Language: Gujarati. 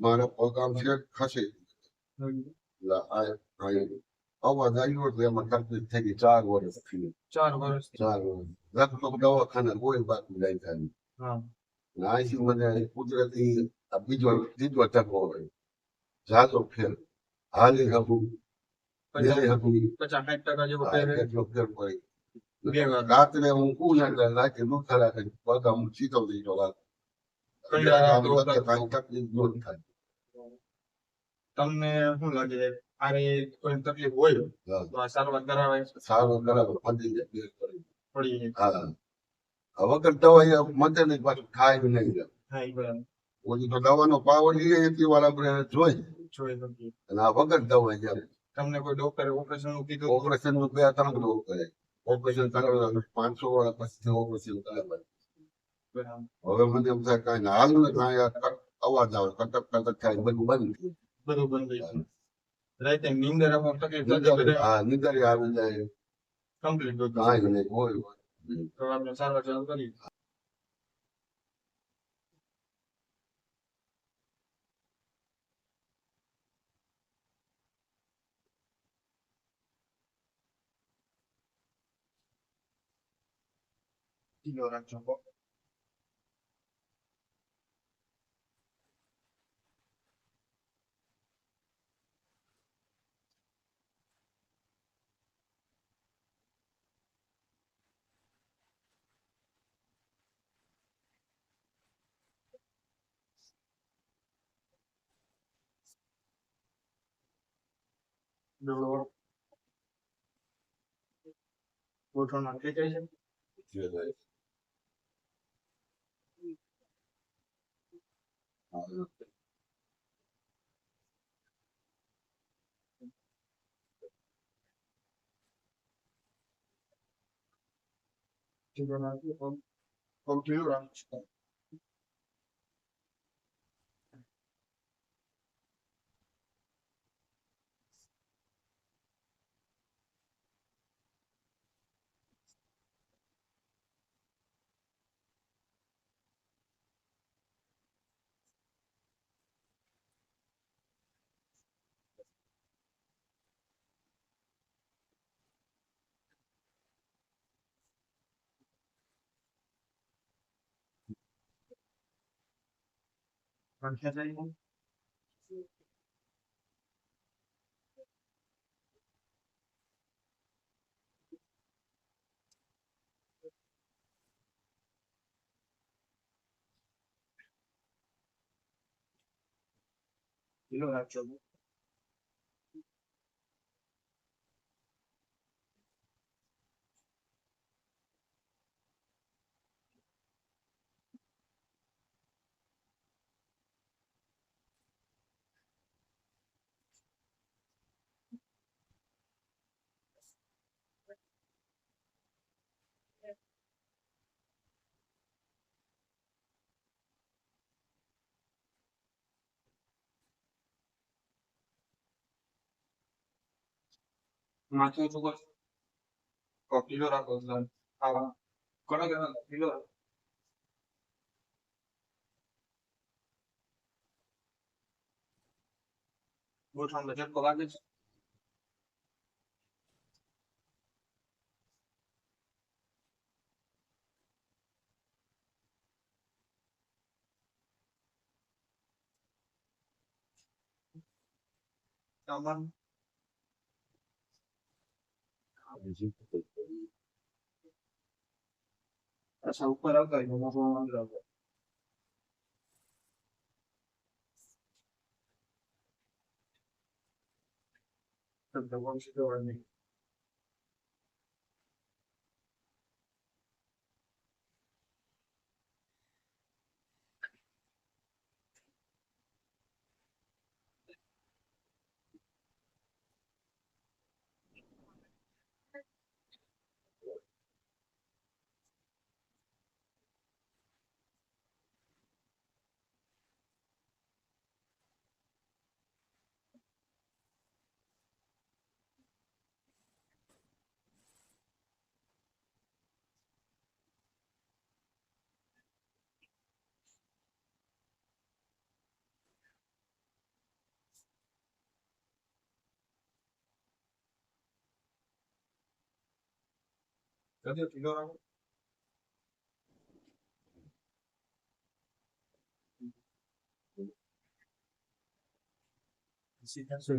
મારા પગ આમ છે ખસે ચાર વર્ષ ચાર વર્ષ ચાર વર્ષ. લગભગ દવાખાના કોઈ વાત નહીં થાય. હા. મને કુદરતી આ બીજો ત્રીજો ટકો હોય. જાતો ફેર. હાલી બેરી પચાસ હતું પચાસ સાઠ ટકા જેવો ફેર. પડી રાત્રે હું કું એટલે રાતે દુઃખ રાખે પગ આમ ચીતો થઈ ગયો તમને શું લાગે આરે કોઈ તકલીફ હોય. તો આ સારવાર કરાવે? સારવાર કરાવે પડી જાય હવે પડી પડી હા. આ વગર દવા મતે નહીં પાછું ખાય બી નહીં ઓલી તો દવાનો પાવર લઈએ એટલી વાર આપણે જોઈ. જોઈ અને આ વગર દવા જાય તમને કોઈ ડોક્ટરે ઓપરેશનનું કીધું? ઓપરેશનનું બે ત્રણ કરે ઓપરેશન કરાવવાનું પાંચસો વાળા પછી ઓપરેશન કરાવે. હવે મને એમ થાય કઈ ના હાલ ને કઈ અવાજ આવે કટક કટક થાય બધું બંધ. બધું બંધ થઈ ગયું. રાતે નીંદર આવવામાં તકલીફ થતી હા નિંદર આવી જાય. કમ્પ્લીટ બધું. કાંઈ નહીં હોય તો આપણે સારવાર ચાલુ કરી કિલો રાખજો ડોળો the Lord. Vote on application. Your life. Thank you. You don't have trouble. macho chugos coquilora coslan aba kono gana coquilora bu tam da çok kolay geç Tamam. Essa roupa era ganha, uma forma grande. See, that's